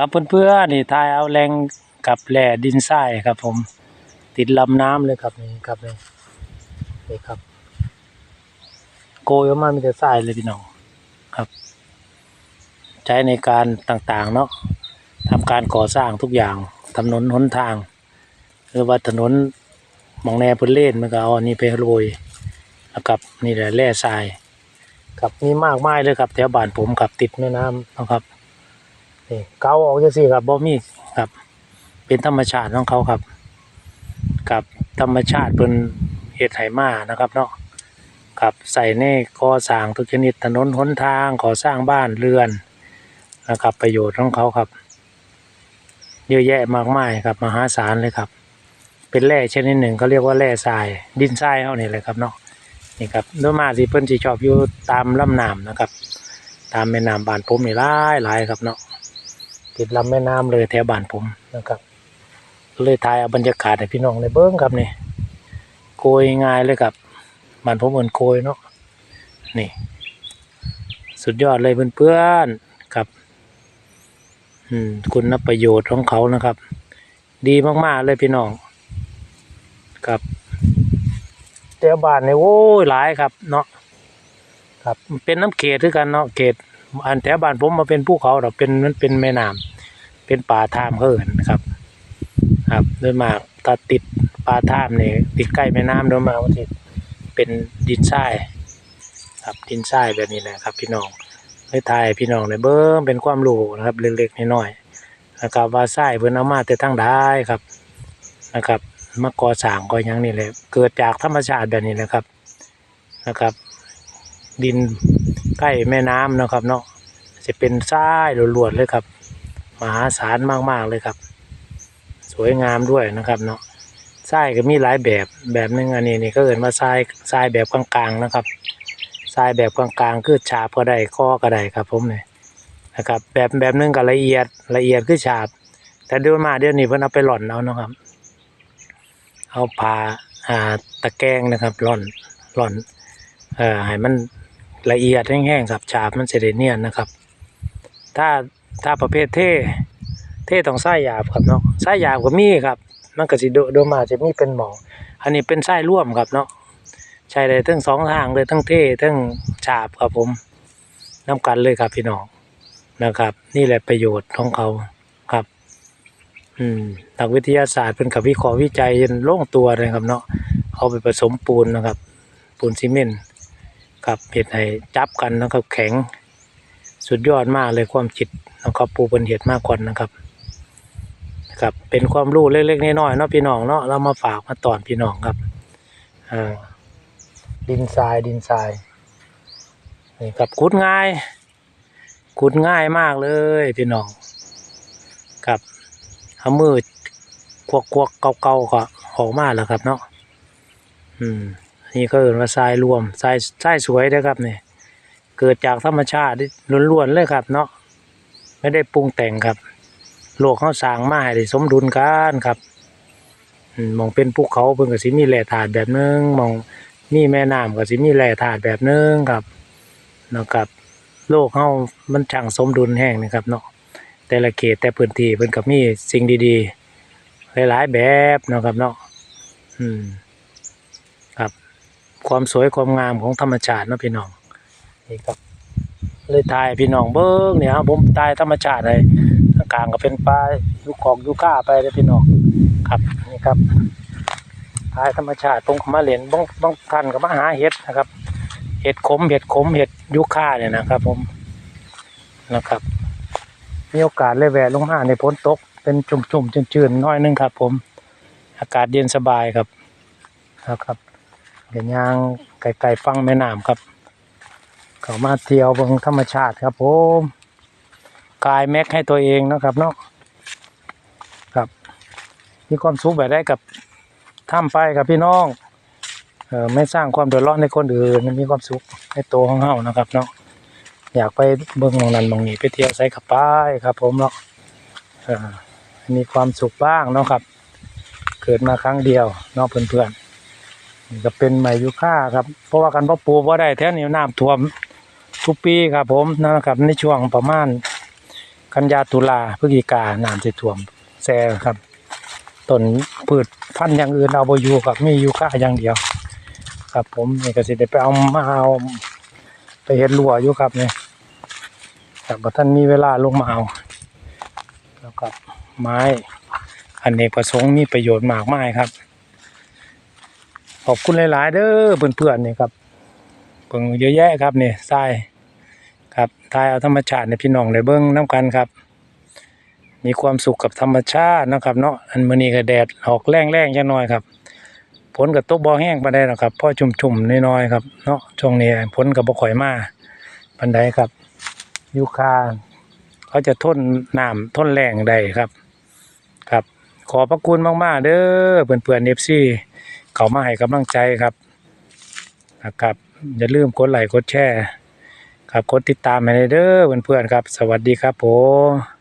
ครับเพื่อนๆนี่ทายเอาแรงกับแหล่ดินทรายครับ ผม ติดลำน้ำเลยครับนี่ครับนี่นี่ครับ โกยออกมามีแต่ทรายเลยพี่น้องครับ ใช้ในการต่างๆเนาะทำการก่อสร้างทุกอย่างถนนหนทาง หรือว่าถนนมองแนวพื้นเล่นมันก็เอาอันนี้ไปโรยแล้วกับนี่แหละแร่ทรายครับมีมากมายเลยครับแถวบ้านผมครับติดแม่น้ำนะครับ นี่เกาออกจังซี่ครับบ่มีครับ เป็นธรรมชาติของเขาครับ กับธรรมชาติเป็นเฮ็ดไหมานะครับเนาะกับใส่ในก่อสร้างทุกชนิดถนนหนทางก่อสร้างบ้านเรือนนะครับ ประโยชน์ของเขาครับ เยอะแยะมากมายครับมหาศาลเลยครับ เป็นแร่ชนิดหนึ่งเขาเรียกว่าแร่ทราย ดินทรายเขาเนี่แหละครับเนาะนี่ครับโดยมาสิเพิ่นสิชอบอยู่ตามลำน้ำนะครับ ตามแม่น้ำบานผมนี่หลายหลายครับเนาะ ติดลำแม่น้ำเลยแถวบ้านผมนะครับเลยถ่ายเอาบรรยากาศให้พี่น้องในเบิ้งครับนี่โกยง่ายเลยครับบ้านผมเหมือนโกยเนาะนี่ สุดยอดเลยเพื่อนๆครับ อืมคุณประโยชน์ของเขานะครับ ดีมากๆเลยพี่น้องครับแถวบ้านนี่โอ้ยหลายครับ เนาะครับเป็นน้ำเขตด้วยกันเนาะเขตอันแถวบ้านผมมาเป็นภูเขาดอกเป็นมันเป็นแม่น้ำ เป็นป่าท่ามเขาเอินครับ ครับโดยมากถ้าติดป่าท่ามเนี่ยติดใกล้แม่น้ำโดยมากมันสิเป็นดินทรายครับดินทรายแบบนี้แหละครับ พี่น้องเลยทายพี่น้องในเบิ้งเป็นความรู้นะครับ เล็กๆน้อยๆนะครับว่าทรายเพิ่นเอามาแต่ทั้งได้ครับนะครับมาก่อสร้างก่อยังนี่แหละเกิดจากธรรมชาติแบบนี้แหละครับนะครับ ดินใกล้แม่น้ำนะครับเนาะจะเป็นทรายล้วนๆเลยครับ มหาศาลมากๆเลยครับ สวยงามด้วยนะครับเนาะทรายก็มีหลายแบบแบบหนึงอันนี้นี่ก็เอ่นว่าทรายทรายแบบกลางๆนะครับทรายแบบกลางๆคือฉาบก็ได้ข้อก็ได้ครับผมเนี่ยนะครับแบบแบบหนึงก็ละเอียดละเอียดคือฉาบ แต่เดี๋ยวมาเดี๋ยวนี้เพิ่นเอาไปหล่อนเอานะครับ เอาผ่าอ่าตะแกรงนะครับหล่อนหล่อนเอ่อให้มันละเอียดแห้งๆครับฉาบมันจะได้เนียนนะครับ ถ้า ถ้าประเภทเท่เท่ต้องไส้หยาบครับเนาะไส้หยาบก็มีครับ มันก็สิโดโดมาจะมีเป็นหมองอันนี้เป็นไส้ร่วมครับเนาะใช้ได้ทั้งสองทางเลยทั้งเท่ทั้งฉาบครับผมน้ากันเลยครับพี่น้องนะครับ นี่แหละประโยชน์ของเขาครับ อืมนักวิทยาศาสตร์เป็นกับวิเคราะห์วิจัยจนล่งตัวเลยครับเนาะเอาไปผสมปูนนะครับ ปูนซีเมนต์ครับเห็ดให้จับกันนะครับแข็ง สุดยอดมากเลยความจิตนะครับปูเป็นเห็ดมากกว่านะครับครับเป็นความรู้เล็กๆน้อยๆเนาะพี่น้องเนาะเรามาฝากมาตอนพี่น้องครับอ่าดินทรายดินทรายนี่ครับขุดง่ายขุดง่ายมากเลยพี่น้องครับเอามือควักควักเกาๆก็ออกมาแล้วครับเนาะอืมนี่ก็เอินว่าทรายรวมทรายทรายสวยนะครับเนี่ย เกิดจากธรรมชาติล้วนๆเลยครับ เนาะไม่ได้ปรุงแต่งครับ โลกเขาสร้างมาให้ได้สมดุลกันครับมองเป็นภูเขาเพิ่นก็สิมีแร่ธาตุแบบนึงมองมีแม่น้ำก็สิมีแร่ธาตุแบบนึงครับนะครับ โลกเฮามันช่างสมดุลแห้งนะครับเนาะแต่ละเขตแต่พื้นที่เพิ่นก็มีสิ่งดีๆ หลายๆแบบเนาะครับเนาะอืมครับ ความสวยความงามของธรรมชาติเนาะพี่น้อง นี่ครับ เลยถ่ายพี่น้องเบิ้งเนี่ยครับผมถ่ายธรรมชาติเลยทางกลางก็เป็นปลายุคของยุค่าไปเลยพี่น้องครับนี่ครับถ่ายธรรมชาติตรงเขามาเหรียญบางบางท่านก็มาหาเห็ดนะครับ เห็ดขมเห็ดขมเห็ดยุค่าเนี่ยนะครับ ผมนะครับ มีโอกาสเลยแวะลงมาในพ้นตกเป็นจุ่มๆจืดๆน้อยนึงครับ ผม อากาศเย็นสบายครับนะครับเดี๋ยวยางไกลๆฟังแม่น้ำครับ เขามาเที่ยวเบิงธรรมชาติครับผมกายแม็กให้ตัวเองนะครับเนาะครับมีความสุขแบบได้กับทำไปครับพี่น้องเออไม่สร้างความเดือดร้อนให้คนอื่นมีความสุขให้ตัวของเฮานะครับเนาะอยากไปเบิ่งมองนั้นมองนี้ไปเที่ยวใส่ขับไปครับ ผมเนาะมีความสุขบ้างเนาะครับ เกิดมาครั้งเดียวเนาะเพื่อนๆนี่ก็เป็นไม้ยูค่าครับ เพราะว่ากันพ่อปูว่าได้แถวนี้น้ำท่วม ทุกปีครับผมนะครับในช่วงประมาณกันยาตุลาพฤศจิกาน้ำจะท่วมแซ่ครับต้นพืชพันธุ์อย่างอื่นเอาบ่อยู่ครับมีอยู่ค่าอย่างเดียว ครับผมนี่ก็สิได้ไปเอามาเอาไปเฮ็ดรั้วอยู่ครับเนี่ครับบ่ทันมีเวลาลงมาเอาแล้วก็ไม้อันเนกประสงค์มีประโยชน์มากมายครับ ขอบคุณหลาย ๆ เด้อเพื่อนๆนี่ครับ เบิ่งเยอะแยะครับนี่ทรายครับทายเอาธรรมชาติในพี่น้องได้เบิ่งนํกันครับ มีความสุขกับธรรมชาตินะครับเนาะอันมื้อนี้ก็แดดออกแรงๆจังหน่อยครับฝนก็ตกบ่แห้งปานใดหรอกครับพ่อชุ่มๆน้อยๆครับเนาะช่วงนี้ฝนก็บ่ค่อยมาปานใดครับยูคาเขาจะทนน้ำทนแรงได้ครับครับ ขอพระคุณมากๆเด้อเพื่อนๆ FC เขามาให้กำลังใจครับนะครับ อย่าลืมกดไลค์กดแชร์ครับกดติดตามให้เด้อเพื่อนๆครับ สวัสดีครับผม